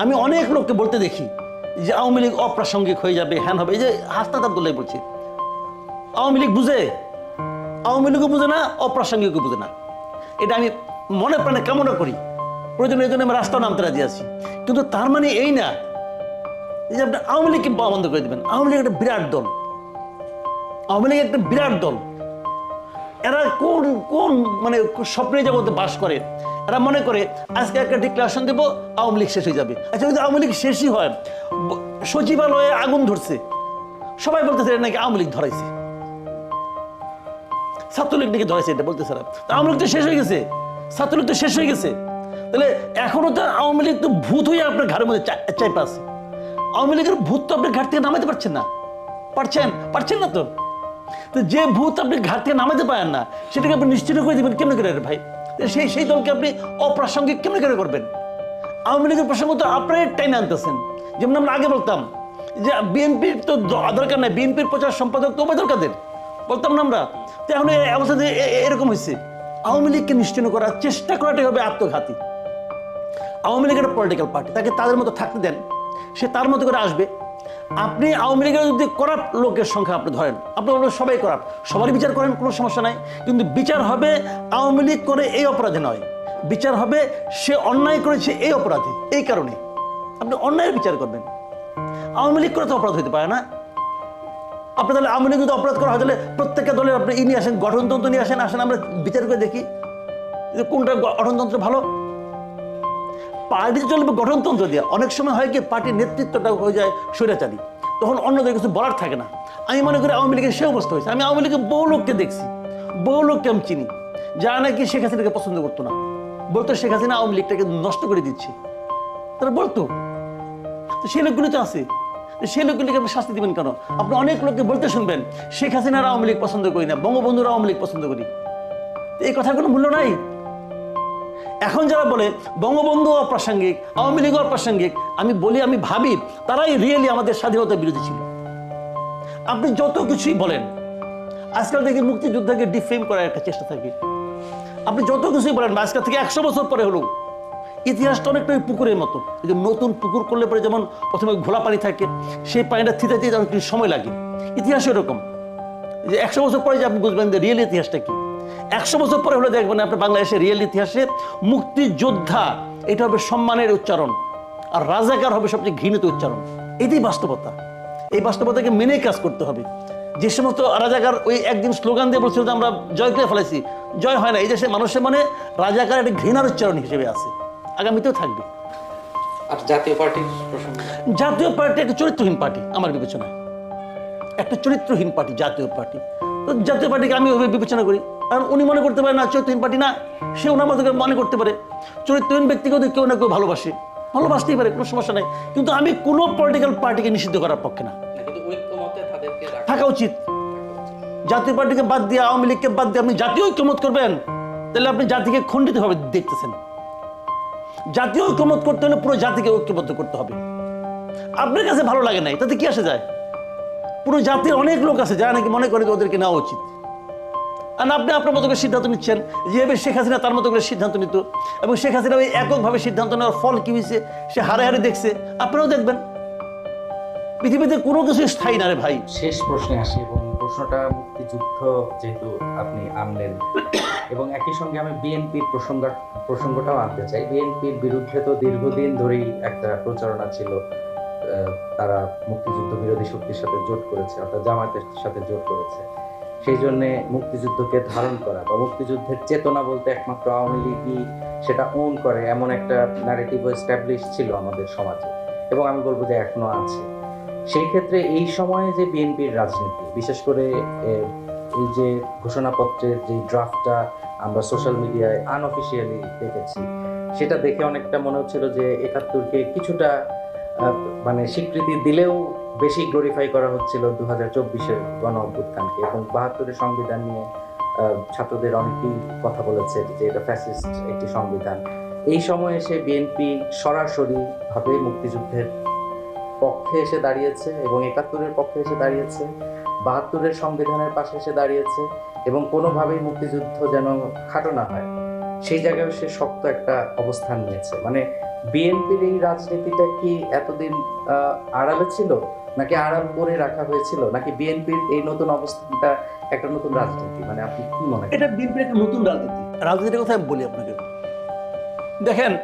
আমি অনেক লোককে বলতে দেখি যে আওয়ামী লীগ অপ্রাসঙ্গিক হয়ে যাবে, হ্যান হবে। এই যে হাসনাত আবদুল্লাহ বলছি, আওয়ামী লীগ বুঝে? আওয়ামী লীগও বুঝে না, অপ্রাসঙ্গিকও বুঝে না। এটা আমি মনে প্রাণে কামনা করি। প্রয়োজন এই জন্য আমি রাস্তাও নামতে রাজি আছি। কিন্তু তার মানে এই না যে আপনি আওয়ামী লীগকে বন্ধ করে দেবেন। আওয়ামী লীগ একটা বিরাট দল। আওয়ামী লীগ একটা বিরাট দল। এরা কোন কোন মানে স্বপ্নের জগতে বাস করে? এরা মনে করে, আজকে একটা ডিক্লারেশন দেবো, আওয়ামী লীগ শেষ হয়ে যাবে। আচ্ছা যদি আওয়ামী লীগ শেষই হয় সচিবালয়ে আগুন ধরছে, সবাই বলতেছে এটা নাকি আওয়ামী লীগ ধরাইছে। ছাত্রলীগ নাকি ধরাইছে এটা বলতেছে আওয়ামী লীগ তো শেষ হয়ে গেছে, ছাত্রলীগ তো শেষ হয়ে গেছে। তাহলে এখনও তো আওয়ামী লীগ তো ভূত হয়ে আপনার ঘরের মধ্যে চা- চাইপা আছে। আওয়ামী লীগের ভূত তো আপনি ঘাট থেকে নামাতে পারছেন না। পারছেন? পারছেন না তো? যে ভূত আপনি ঘাট থেকে নামাতে পারেন না, সেটাকে আপনি নিশ্চিত করে দিবেন কেমন করে ভাই? সেই সেই দলকে আপনি অপ্রাসঙ্গিক কেমন করে করবেন? আওয়ামী লীগের প্রসঙ্গ তো আপনারাই টাইনে আনতেছেন। যেমন আমরা আগে বলতাম যে বিএনপির তো দরকার নাই, বিএনপির প্রচার সম্পাদক তো কাদের বলতাম না আমরা? তো এখন অবস্থা যে এরকম হয়েছে। আওয়ামী লীগকে নিশ্চিন্ন করার চেষ্টা করাটাই হবে আত্মঘাতী। আওয়ামী লীগের পলিটিক্যাল পার্টি, তাকে তাদের মতো থাকতে দেন। সে তার মতো করে আসবে। আপনি আওয়ামী লীগের যদি করাপ্ট লোকের সংখ্যা আপনি ধরেন আপনি বলবেন সবাই করাপ্ট সবারই বিচার করেন কোনো সমস্যা নাই, কিন্তু বিচার হবে আওয়ামী লীগ করে এই অপরাধে নয়, বিচার হবে সে অন্যায় করেছে এই অপরাধে, এই কারণে। আপনি অন্যায়ের বিচার করবেন। আওয়ামী লীগ করে তো অপরাধ হতে পারে না। আপনি তাহলে আওয়ামী লীগ যদি অপরাধ করা হয়, তাহলে প্রত্যেকটা দলের আপনি ই নিয়ে আসেন, গঠনতন্ত্র নিয়ে আসেন আসেন, আমরা বিচার করে দেখি কোনটা গঠনতন্ত্র ভালো পার্টি চলবে গঠনতন্ত্র দিয়ে অনেক সময় হয় কি পার্টির নেতৃত্বটা হয়ে যায় স্বৈরাচারী। তখন অন্যদের কিছু বলার থাকে না। আমি মনে করি আওয়ামী লীগের সে অবস্থা হয়েছে। আমি আওয়ামী লীগের বহু লোককে দেখছি, বহু লোককে আমি চিনি, যারা নাকি শেখ হাসিনাকে পছন্দ করতো না। বলতো শেখ হাসিনা আওয়ামী লীগটাকে নষ্ট করে দিচ্ছে। তারা বলতো, তো সেই লোকগুলো তো আছে। সেই লোকগুলিকে আপনি শাস্তি দিবেন কেন? আপনি অনেক লোককে বলতে শুনবেন, শেখ হাসিনার আওয়ামী লীগ পছন্দ করি না, বঙ্গবন্ধুর আওয়ামী লীগ পছন্দ করি। এই কথার কোনো মূল্য নাই। এখন যারা বলে বঙ্গবন্ধু অপ্রাসঙ্গিক, আওয়ামী লীগ অপ্রাসঙ্গিক, আমি বলি, আমি ভাবি, তারাই রিয়েলি আমাদের স্বাধীনতার বিরোধী ছিল। আপনি যত কিছুই বলেন, আজকাল দেখি মুক্তিযোদ্ধাকে ডিফেম করার একটা চেষ্টা থাকে। আপনি যত কিছুই বলেন, আজকাল থেকে একশো বছর পরে হলো, ইতিহাসটা অনেকটা ওই পুকুরের মতো। নতুন পুকুর করলে পরে যেমন প্রথমে ঘোলা পানি থাকে, সেই পানিটা থিতে থিতে অনেক সময় লাগে। ইতিহাস এরকম। যে একশো বছর পরে যে আপনি বুঝবেন যে রিয়েল ইতিহাসটা কি। একশো বছর পরে হলে দেখবেন আপনার বাংলাদেশের রিয়েল ইতিহাসে মুক্তিযোদ্ধা এটা হবে সম্মানের উচ্চারণ। আর রাজাকার হবে সবচেয়ে ঘৃণিত উচ্চারণ। এটাই বাস্তবতা। এই বাস্তবতাকে মেনে কাজ করতে হবে। যে সমস্ত রাজাকার ওই একদিন স্লোগান দিয়ে বলছিল যে আমরা জয় করে ফেলেছি জয় হয় না। এই দেশের মানুষের মানে রাজাকার একটা ঘৃণার উচ্চারণ হিসেবে আছে। আগামীতেও থাকবে। আর জাতীয় পার্টির জাতীয় পার্টি একটা চরিত্রহীন পার্টি আমার বিবেচনায়। একটা চরিত্রহীন পার্টি জাতীয় পার্টি। জাতীয় পার্টিকে আমি ওইভাবে বিবেচনা করি। কারণ উনি মনে করতে পারে না চরিত্রহীন পার্টি না সে ওনার মতো মনে করতে পারে। চরিত্রহীন ব্যক্তিকে কেউ না কেউ ভালোবাসে। ভালোবাসতেই পারে কোনো সমস্যা নাই। কিন্তু আমি কোনো পলিটিক্যাল পার্টিকে নিষিদ্ধ করার পক্ষে না। থাকা উচিত। জাতীয় পার্টিকে বাদ দিয়ে আওয়ামী লীগকে বাদ দিয়ে আপনি জাতীয় ঐক্যমত করবেন তাহলে আপনি জাতিকে খণ্ডিত হবে দেখতেছেন। জাতীয় ঐক্যমত করতে হলে পুরো জাতিকে ঐক্যবদ্ধ করতে হবে। আপনার কাছে ভালো লাগে নাই তাতে কি আসে যায়? পুরো জাতির অনেক লোক আছে যারা নাকি মনে করে যে ওদেরকে নেওয়া উচিত। আর আপনি আপনার মতো করে সিদ্ধান্ত নিচ্ছেন যেভাবে শেখ হাসিনা তার মতো করে সিদ্ধান্ত নিত, এবং শেখ হাসিনা ওই এককভাবে সিদ্ধান্ত নেওয়ার ফল কি হয়েছে, সে হারে হারে দেখছে, আপনারাও দেখবেন। পৃথিবীতে কোনো কিছু স্থায়ী না রে ভাই। শেষ প্রশ্নে আসি, এবং প্রশ্নটা মুক্তিযুদ্ধ যেহেতু আপনি আনলেন, এবং একই সঙ্গে আমি বিএনপির প্রসঙ্গ, প্রসঙ্গটাও আনতে চাই। বিএনপির বিরুদ্ধে তো দীর্ঘদিন ধরেই একটা প্রচারণা ছিল তারা মুক্তিযুদ্ধ বিরোধী শক্তির সাথে জোট করেছে, অর্থাৎ জামায়াতের সাথে জোট করেছে। সেই জন্যে মুক্তিযুদ্ধকে ধারণ করা বা মুক্তিযুদ্ধের চেতনা বলতে একমাত্র আওয়ামী লীগই সেটা ওন করে, এমন একটা ন্যারেটিভ এস্টাবলিশ ছিল আমাদের সমাজে, এবং আমি বলব যে এখনও আছে। সেই ক্ষেত্রে এই সময়ে যে বিএনপির রাজনীতি, বিশেষ করে এই যে ঘোষণাপত্রের যে ড্রাফটটা আমরা সোশ্যাল মিডিয়ায় আনঅফিসিয়ালি দেখেছি, সেটা দেখে অনেকটা মনে হচ্ছিল যে একাত্তরকে কিছুটা মানে স্বীকৃতি দিলেও বেশি গ্লোরিফাই করা হচ্ছিল দু হাজার চব্বিশের গণ অভ্যুত্থানকে এবং বাহাত্তরের সংবিধান নিয়ে ছাত্রদের অনেকেই কথা বলেছে যে এটা ফ্যাসিস্ট একটি সংবিধান। এই সময়ে এসে বিএনপি সরাসরি ভাবে মুক্তিযুদ্ধের পক্ষে এসে দাঁড়িয়েছে এবং একাত্তরের পক্ষে এসে দাঁড়িয়েছে, বাহাত্তরের সংবিধানের পাশে এসে দাঁড়িয়েছে এবং কোনোভাবেই মুক্তিযুদ্ধ যেন খাটো না হয়। সেই জায়গায় সে শক্ত একটা অবস্থান নিয়েছে। মানে বিএনপির এই রাজনীতিটা কি এতদিন আহ, আড়ালে ছিল? নাকি আড়াল করে রাখা হয়েছিল? নাকি বিএনপির এই নতুন অবস্থানটা একটা নতুন রাজনীতি? মানে আপনি কি মনে এটা বিএনপির একটা নতুন রাজনীতি। রাজনীতির কথা আমি বলি আপনাকে। দেখেন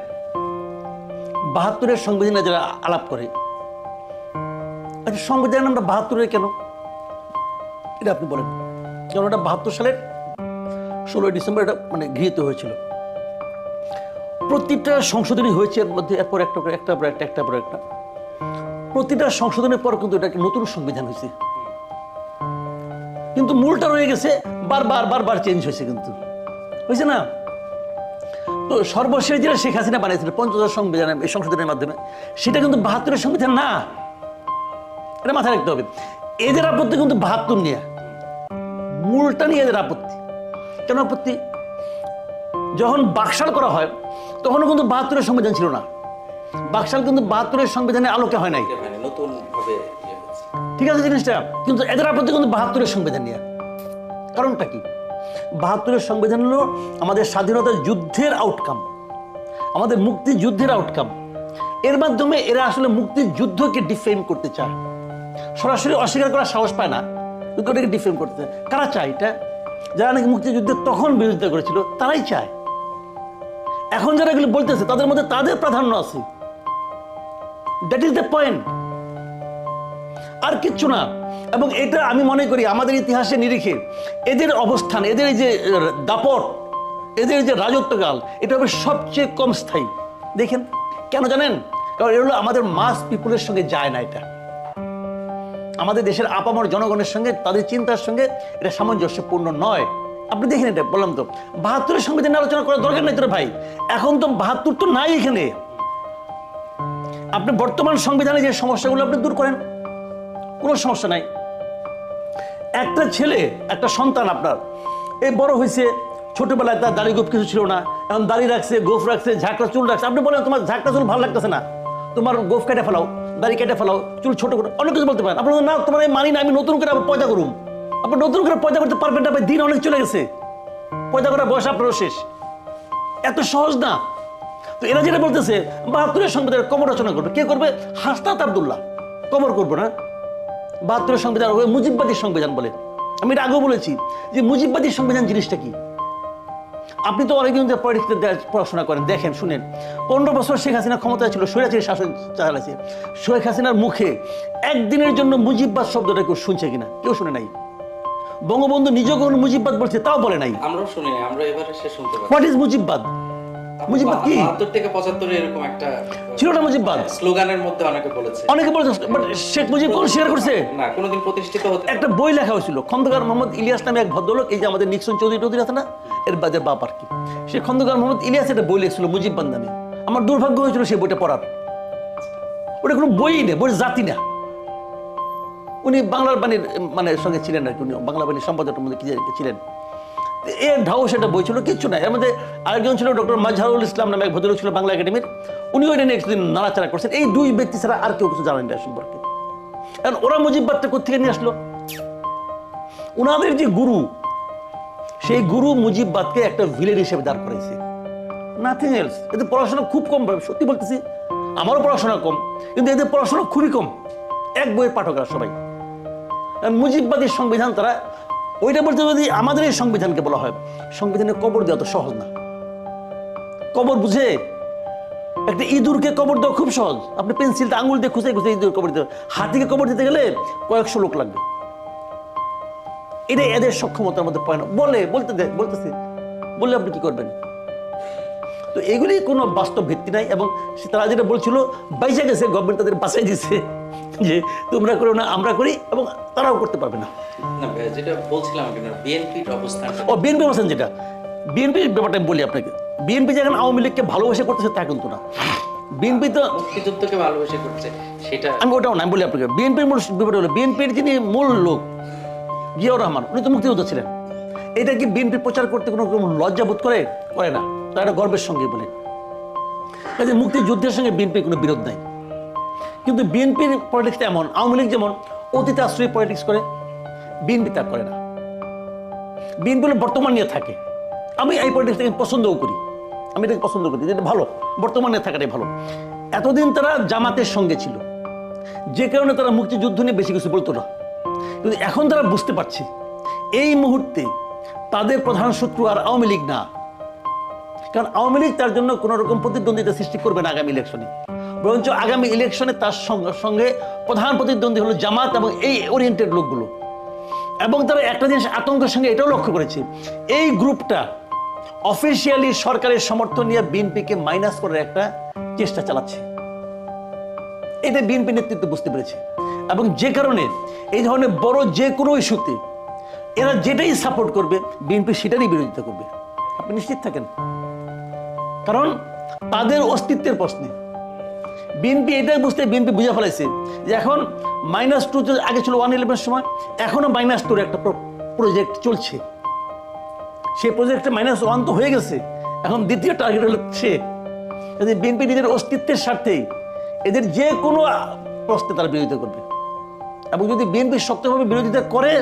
বাহাত্তরের সংবিধানে যারা আলাপ করে আচ্ছা সংবিধান আমরা বাহাত্তরের কেন? এটা আপনি বলেন। কারণ এটা বাহাত্তর সালের ষোলোই ডিসেম্বর এটা মানে গৃহীত হয়েছিল। প্রতিটা সংশোধনী হয়েছে এর মধ্যে, এরপর একটা করে, একটা পর একটা একটা পর একটা। প্রতিটা সংশোধনের পর কিন্তু এটা একটা নতুন সংবিধান হয়েছে। কিন্তু মূলটা রয়ে গেছে, বারবার বারবার চেঞ্জ হয়েছে কিন্তু। হয়েছে না? তো সর্বশেষ যেটা শেখ হাসিনা বানিয়েছিল পঞ্চদশ সংবিধান এই সংশোধনের মাধ্যমে, সেটা কিন্তু বাহাত্তরের সংবিধান না। এটা মাথায় রাখতে হবে। এদের আপত্তি কিন্তু বাহাত্তর নিয়ে। মূলটা নিয়ে এদের আপত্তি। কেন আপত্তি? যখন বাকশাল করা হয় তখনও কিন্তু বাহাত্তরের সংবিধান ছিল না। বাকশাল কিন্তু বাহাত্তরের সংবিধানে আলোকে হয় নাই। ইয়ে ঠিক আছে জিনিসটা? কিন্তু এদের আপত্তি কিন্তু বাহাত্তরের সংবিধান নিয়ে। কারণটা কি? বাহাত্তরের সংবিধান হলো আমাদের স্বাধীনতার যুদ্ধের আউটকাম আমাদের মুক্তিযুদ্ধের আউটকাম এর মাধ্যমে এরা আসলে মুক্তিযুদ্ধকে ডিফেম করতে চায়। সরাসরি অস্বীকার করার সাহস পায় না। কিন্তু ওটাকে ডিফেম করতে চায়। কারা চায় এটা? যারা নাকি মুক্তিযুদ্ধে তখন বিরোধিতা করেছিল তারাই চায়। এখন যারা এগুলো বলতেছে, তাদের মধ্যে তাদের প্রাধান্য আছে। দ্যাট ইজ দ্য পয়েন্ট আর কিচ্ছু না। এবং এটা আমি মনে করি আমাদের ইতিহাসে নিরিখে এদের অবস্থান, এদের এই যে দাপট, এদের যে রাজত্বকাল, এটা হবে সবচেয়ে কম স্থায়ী। দেখেন, কেন জানেন? কারণ এগুলো আমাদের মাস পিপুলের সঙ্গে যায় না এটা। আমাদের দেশের আপামর জনগণের সঙ্গে, তাদের চিন্তার সঙ্গে এটা সামঞ্জস্যপূর্ণ নয়। আপনি দেখেন এটা, বললাম তো। বাহাত্তরের সংবিধান আলোচনা করার দরকার নেই তোর ভাই। এখন তো বাহাত্তর তো নাই এখানে। আপনি বর্তমান সংবিধানে যে সমস্যাগুলো আপনি দূর করেন, কোনো সমস্যা নাই। একটা ছেলে, একটা সন্তান আপনার এই বড় হয়েছে, ছোটবেলায় তার দাড়ি গোপ কিছু ছিল না, এখন দাড়ি রাখছে, গোফ রাখছে, ঝাঁকড়া চুল রাখছে। আপনি বলেন, তোমার ঝাঁকড়া চুল ভালো লাগতেছে না। তোমার গোফ কেটে ফেলাও, দাড়ি কেটে ফেলাও, চুল ছোট করে, অনেক কিছু বলতে পারেন। আপনার না, তোমার মানি না, আমি নতুন করে আবার পয়দা করুম। আপনি নতুন করে পয়দা করতে পারবেন না দিন অনেক চলে গেছে। পয়দা করার বয়স আপনারও শেষ। এত সহজ না। তো এরা যেটা বলতেছে, বাহাত্তরের সংবিধানের কবর রচনা করবে। কে করবে? হাসনাত আবদুল্লাহ। কবর করব না। বাহাত্তরের সংবিধান মুজিববাদী সংবিধান বলে। আমি এটা আগেও বলেছি যে মুজিববাদী সংবিধান জিনিসটা কি? আপনি তো অনেকদিন ধরে পলিটিক্সে পড়াশোনা করেন, দেখেন, শুনেন। পনেরো বছর শেখ হাসিনা ক্ষমতায় ছিল, স্বৈরাচারী শাসন চালাচ্ছে শেখ হাসিনার মুখে একদিনের জন্য মুজিববাদ শব্দটা কেউ শুনছে কিনা? কেউ শুনে নাই। বঙ্গবন্ধু নিজেও কোনো মুজিববাদ বলছে তাও বলে নাই। আমরাও শুনি নাই, আমরা এবারে সে শুনতে পাচ্ছি। What is মুজিববাদ? মুজিববাদ কি? বাহাত্তর থেকে পঁচাত্তরে এরকম একটা ছিল না মুজিববাদ? স্লোগানের মধ্যে অনেকে বলেছে। অনেকে বলেছে বাট শেখ মুজিব কোন শেয়ার করছে? না কোনোদিন প্রতিষ্ঠিত হতে একটা বই লেখা হয়েছিল খন্দকার মোহাম্মদ ইলিয়াস নামে এক ভদ্রলোক এই যে আমাদের নিক্সন চৌধুরী টৌধুরী আছে না এর বাজার বাপ আর কি। সে খন্দকার মোহাম্মদ ইলিয়াস একটা বই লিখছিল মুজিববাদ নামে। আমার দুর্ভাগ্য হয়েছিল সেই বইটা পড়ার। ওটা কোনো বই নেই বই জাতি না। উনি বাংলার বাণীর মানে সঙ্গে ছিলেন আর কি উনি বাংলা বাণীর সম্পাদকের মধ্যে ছিলেন। এর ঢাও সেটা বই ছিল, কিচ্ছু নাই। এর মধ্যে আরেকজন ছিল ডক্টর মাজহারুল ইসলাম নামে এক ভদ্রলোক ছিল বাংলা একাডেমির। উনি ওইটা নিয়ে একদিন নাড়াচাড়া করছেন। এই দুই ব্যক্তি ছাড়া আর কেউ কিছু জানেন না সম্পর্কে। কারণ ওরা মুজিববাদটা কোথেকে নিয়ে আসলো? ওনাদের যে গুরু, সেই গুরু মুজিববাদকে একটা ভিলেন হিসেবে দাঁড় করেছে নাথিং এলস এদের পড়াশোনা খুব কম সত্যি বলতেছি, আমারও পড়াশোনা কম, কিন্তু এদের পড়াশোনা খুবই কম। এক বইয়ের পাঠকরা সবাই। মুজিববাদী সংবিধান তারা, ওইটা বলতে যদি আমাদের এই সংবিধানকে বলা হয় সংবিধানে কবর দেওয়া তো সহজ না। কবর বুঝে, একটা ইঁদুরকে কবর দেওয়া খুব সহজ। আপনি পেন্সিলটা আঙুল দিয়ে খুঁজে খুঁজে ইঁদুর কবর দিতে হাতিকে কবর দিতে গেলে কয়েকশো লোক লাগবে। এটা এদের সক্ষমতার মধ্যে পড়ে না। বলে, বলতে দে, বলতেছে। বললে আপনি কি করবেন? তো এগুলি কোনো বাস্তব ভিত্তি নাই এবং তারা যেটা বলছিল বাইসে গেছে গভর্নমেন্ট তাদের বাঁচাই দিছে যে তোমরা করো না আমরা করি এবং তারাও করতে পারবে না। না যেটা বলছিলাম বিএনপির অবস্থানটা ও বিএনপি বলছেন যেটা। বিএনপির ব্যাপারটা আমি বলি আপনাকে। বিএনপি যেখানে আওয়ামী লীগকে ভালোবেসে করতেছে তা কিন্তু না। বিএনপি তো মুক্তিযুদ্ধকে ভালোবেসে করছে সেটা আমি ওটাও না আমি বলি আপনাকে বিএনপির মূল ব্যাপারটা হলো বিএনপির যিনি মূল লোক জিয়াউর রহমান উনি তো মুক্তিযোদ্ধা ছিলেন। এটা কি বিএনপি প্রচার করতে কোনো কোনো লজ্জা বোধ করে? করে না। তারা এটা গর্বের সঙ্গে বলে। কাজে মুক্তিযুদ্ধের সঙ্গে বিএনপির কোনো বিরোধ নাই। কিন্তু বিএনপির পলিটিক্সটা এমন আওয়ামী লীগ যেমন অতীত আশ্রয়ী পলিটিক্স করে বিএনপি তা করে না। বিএনপি বর্তমান নিয়ে থাকে। আমি এই পলিটিক্সটাকে পছন্দও করি। আমি এটাকে পছন্দ করি যেটা ভালো। বর্তমানে থাকাটাই ভালো। এতদিন তারা জামাতের সঙ্গে ছিল। যে কারণে তারা মুক্তিযুদ্ধ নিয়ে বেশি কিছু বলতো না। কিন্তু এখন তারা বুঝতে পারছে, এই মুহূর্তে তাদের প্রধান শত্রু আর আওয়ামী লীগ না। কারণ আওয়ামী লীগ তার জন্য কোনো রকম প্রতিদ্বন্দ্বিতা সৃষ্টি করবে না আগামী ইলেকশনে। বরঞ্চ আগামী ইলেকশনে তার সঙ্গে প্রধান প্রতিদ্বন্দ্বী হলো জামাত এবং এই ওরিয়েন্টেড লোকগুলো। এবং তারা একটা জিনিস আতঙ্কের সঙ্গে এটাও লক্ষ্য করেছে, এই গ্রুপটা অফিসিয়ালি সরকারের সমর্থন নিয়ে বিএনপিকে মাইনাস করার একটা চেষ্টা চালাচ্ছে। এটা বিএনপি নেতৃত্ব বুঝতে পেরেছে। এবং যে কারণে এই ধরনের বড় যে কোনো ইস্যুতে এরা যেটাই সাপোর্ট করবে, বিএনপি সেটারই বিরোধিতা করবে। আপনি নিশ্চিত থাকেন? কারণ তাদের অস্তিত্বের প্রশ্নে। বিএনপি এটাই বুঝতে, বিএনপি বুঝে ফেলাইছে যে এখন মাইনাস টু আগে ছিল ওয়ান ইলেভেনের সময় এখনও মাইনাস টুর একটা প্রজেক্ট চলছে। সেই প্রজেক্টে মাইনাস ওয়ান তো হয়ে গেছে, এখন দ্বিতীয় টার্গেট হলো সে। বিএনপি নিজের অস্তিত্বের স্বার্থেই এদের যে কোনো প্রশ্নে তারা বিরোধিতা করবে। এবং যদি বিএনপি শক্তভাবে বিরোধিতা করে,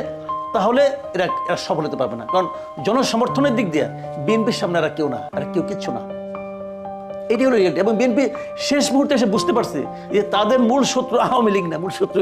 তাহলে এরা এরা সফল হতে পারবে না। কারণ জনসমর্থনের দিক দিয়ে বিএনপির সামনে এরা কেউ না এরা কেউ কিচ্ছু না। এটি হলো রিয়েলিটি এবং বিএনপি শেষ মুহূর্তে এসে বুঝতে পারছে যে তাদের মূল শত্রু আওয়ামী লীগ না, মূল শত্রু